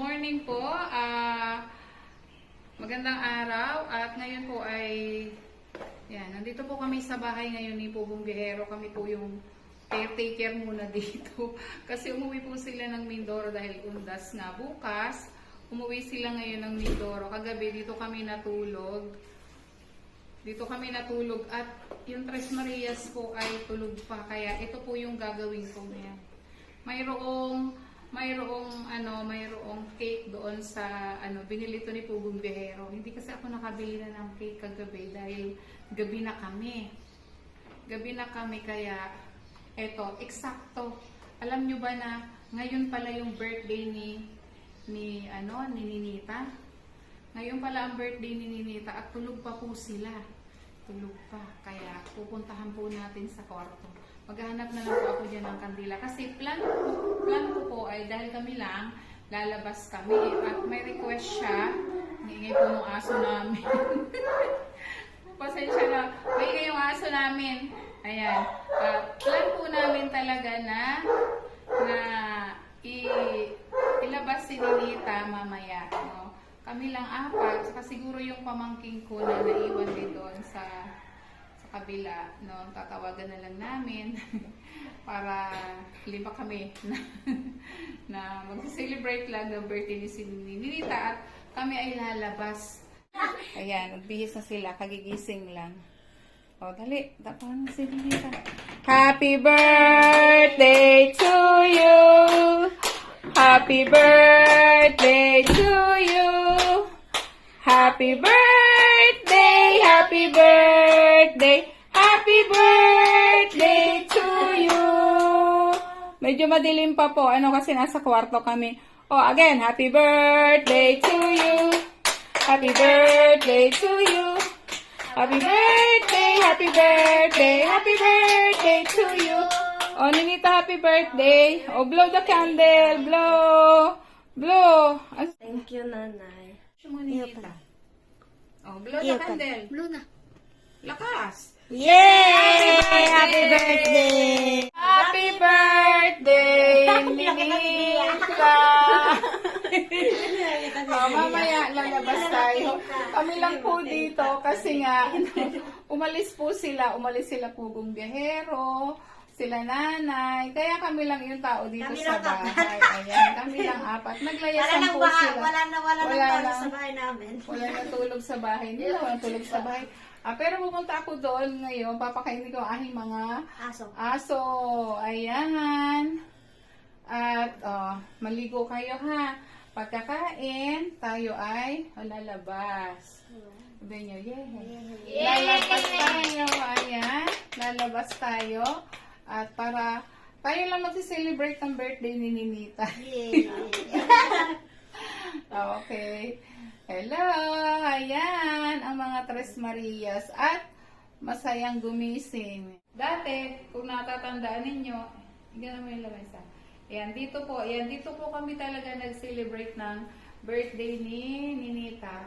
morning po. Ah, magandang araw. At ngayon po ay, yan, nandito po kami sa bahay ngayon ni Pugong Bihero. Kami po yung caretaker muna dito. Kasi umuwi po sila ng Mindoro dahil undas nga bukas. Umuwi sila ngayon ng Mindoro. Kagabi dito kami natulog. Dito kami natulog at yung Tres Marias po ay tulog pa. Kaya ito po yung gagawin ko ngayon. Mayroong mayroong ano, mayroong cake doon sa ano, binili to ni Pugong Bihero. Hindi kasi ako nakabili na ng cake kagabi dahil gabi na kami. Gabi na kami kaya eto, eksakto. Alam nyo ba na ngayon pala yung birthday ni ni ano, ni Ninita? Ngayon pala ang birthday ni Ninita at tulog pa po sila. Tulog pa. Kaya pupuntahan po natin sa kwarto. Maghahanap na lang po ako dyan ng kandila. Kasi plan, plan ko po ay dahil kami lang, lalabas kami. At may request siya. Hingay po ng aso namin. Pasensya na. May yung aso namin. Ayan. Ah, plan po namin talaga na na i, ilabas si Ninita mamaya. No? Kami lang apat. Saka siguro yung pamangking ko na naiwan din doon sa kabila. No? Tatawagan na lang namin para lima kami na, na mag-celebrate lang ng birthday ni si Ninita at kami ay lalabas. Ayan, nagbihis na sila. Kagigising lang. O, dali. Dapan si Ninita. Happy birthday to you. Happy birthday to you. Happy birthday, happy birthday, happy birthday to you. Medyo madilim pa po. Ano kasi nasa kwarto kami. Oh, again, happy birthday to you. Happy birthday to you. Happy birthday, happy birthday, happy birthday to you. Oh, Ninita, happy birthday. Oh, blow the candle. Blow. Blow. Thank you, nanay. mo, Ninita. Oh, blow the candle. Blue na. Lakas. Yay! Happy birthday! Happy birthday, Ninita! oh, mamaya lalabas tayo. Kami lang po dito kasi nga umalis po sila. Umalis sila pugong biyahero, sila nanay. Kaya kami lang yung tao dito Kami sa bahay. Ayan, kami lang apat. Wala Naglayasan po baha, sila. wala na, wala, Wala na. sa bahay namin. Wala na tulog sa bahay. Hindi na walang tulog sa bahay. Ah, pero pupunta ako doon ngayon. Papakainin ko aking mga Aso. aso. Ayan. At oh, maligo kayo ha. Pagkakain, tayo ay lalabas. Sabi nyo, yay. Lalabas tayo. Ayan. Lalabas tayo. At para tayo lang mag-celebrate ng birthday ni Ninita. Yay! Okay. Hello! Ayan, ang mga Tres Marias at masayang gumising. Dati, kung natatandaan ninyo, gano'n mo yung lamesa. Ayan, dito po, ayan, dito po kami talaga nag-celebrate ng birthday ni Ninita.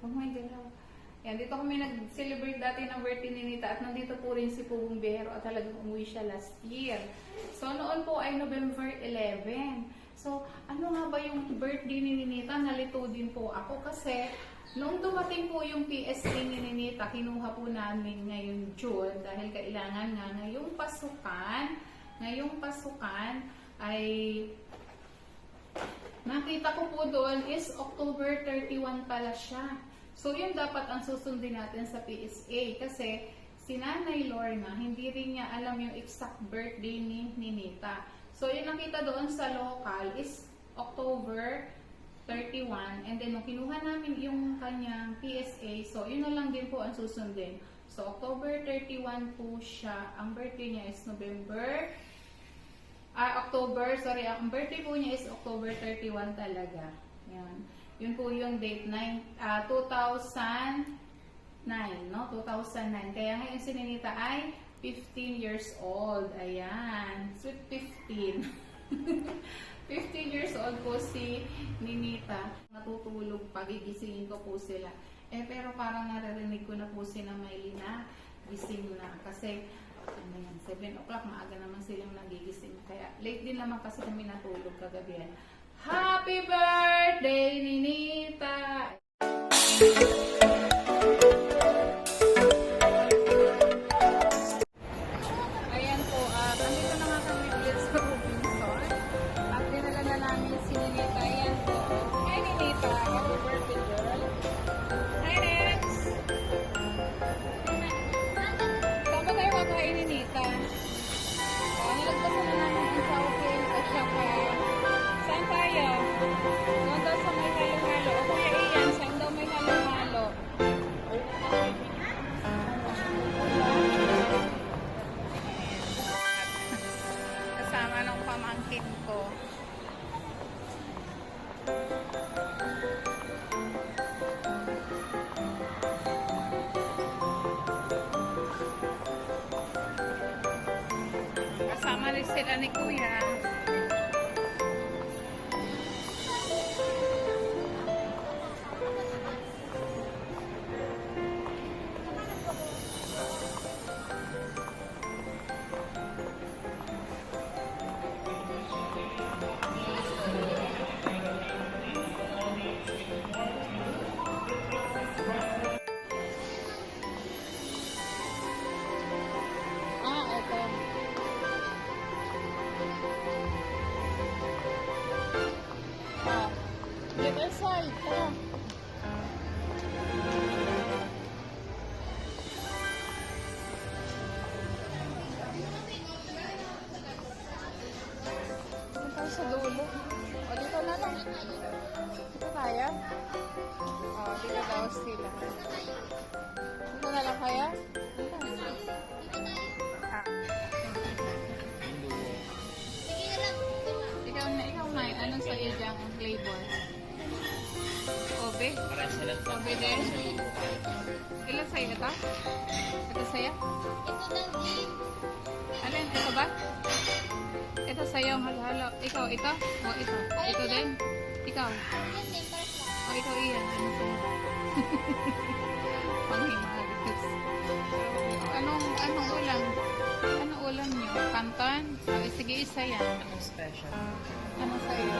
Oh my God. Ayan, dito kami nag-celebrate dati ng birthday ni Ninita at nandito po rin si Pugong Bihero at talagang umuwi siya last year. So, noon po ay November 11. So, ano nga ba yung birthday ni Ninita? Nalito din po ako kasi nung dumating po yung PSA ni Ninita, kinuha po namin ngayon June dahil kailangan nga ngayong pasukan, ngayong pasukan ay nakita ko po doon is October 31 pala siya. So, yun dapat ang susundin natin sa PSA kasi si Nanay Lorna, hindi rin niya alam yung exact birthday ni Ninita. So, yung nakita doon sa local is October 31. And then, nung kinuha namin yung kanyang PSA, so, yun na lang din po ang susundin. So, October 31 po siya. Ang birthday niya is November Ah, October, sorry, ang birthday po niya is October 31 talaga. Yan. Yun po yung date, nine, ah, 2009, no? 2009. Kaya ngayon si Ninita ay 15 years old. Ayan. Sweet 15. 15 years old po si Ninita. Natutulog pagigisingin ko po sila. Eh, pero parang naririnig ko na po si na Maylina. Gising na. Kasi, ano yan, 7 o'clock, maaga naman silang nagigising. Kaya, late din naman kasi kami natulog kagabi. Happy birthday, Ninita! Thank you. Sila ni Kuya. Dito kaya? O, dito daw sila. Dito na lang kaya? Ah. Ikaw na, ikaw na. Anong sa iyo dyan ang flavor? Obe? Obe din? Ilan sa'yo na to? Ito sa'yo? Alin? Ito ba? Ito sa'yo halo-halo. Ikaw, ito? O, ito? Ito din? Ikaw? O, ikaw iyan. Ano sa'yo? Panghimagas. Anong, anong ulam? Anong ulam niyo? Kanton? O, sige, isa yan. Anong special? Ano sa'yo?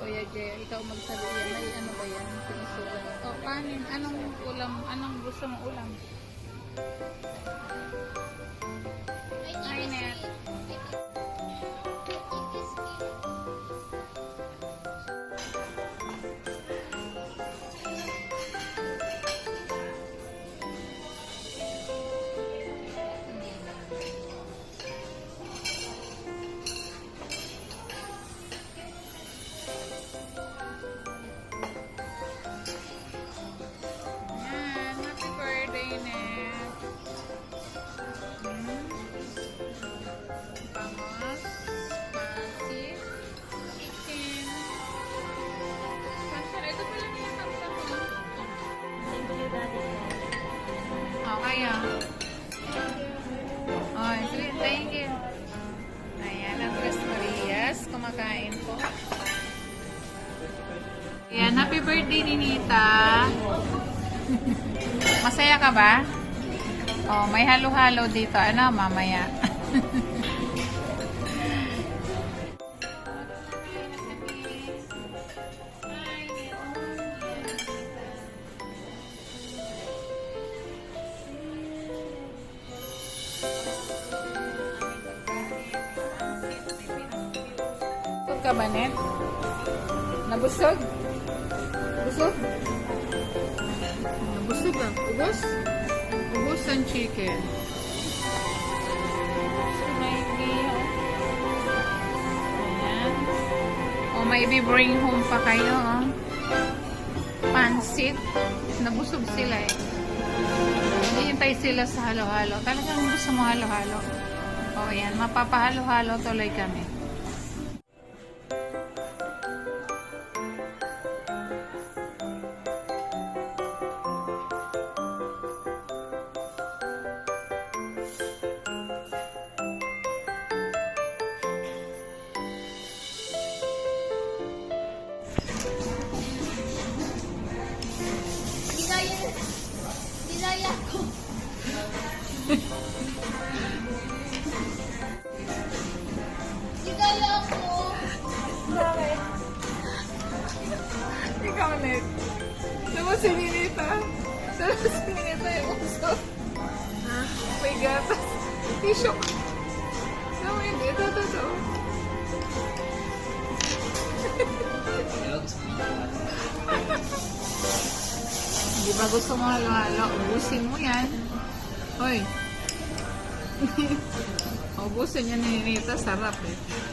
Kuya Jay, ikaw magsabi yan. May ano ba yan? Sinusulan. O, kanin. Anong ulam? Anong gusto mong ulam? Ayan, happy birthday ni Nita. Masaya ka ba? Oh, may halo-halo dito. Ano, mamaya. Busog ka ba, Net? Nabusog? Nabusog ah. Ubus? Ubus ang chicken. Ayan. O, maybe bring home pa kayo, oh. Pansit. Nabusog sila eh. Hihintay sila sa halo-halo. Talagang gusto mo halo-halo. O, ayan. Mapapahalo-halo tuloy kami. Tissue. Naman yun. Ito, ito, ito. Di ba mo halo-halo? Ubusin mo yan. Hoy. Ubusin yan ni Ninita. Sarap eh.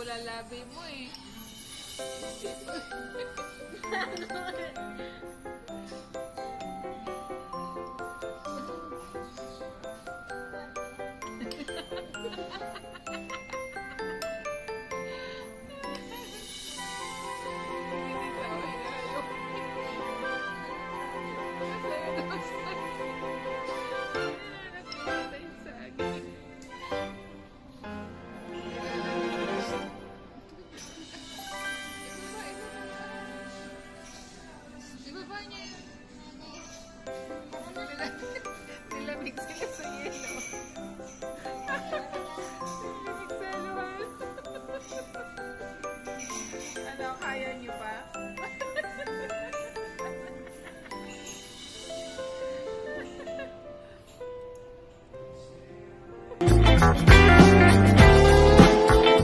Mapula labi mo eh. Nilamig sila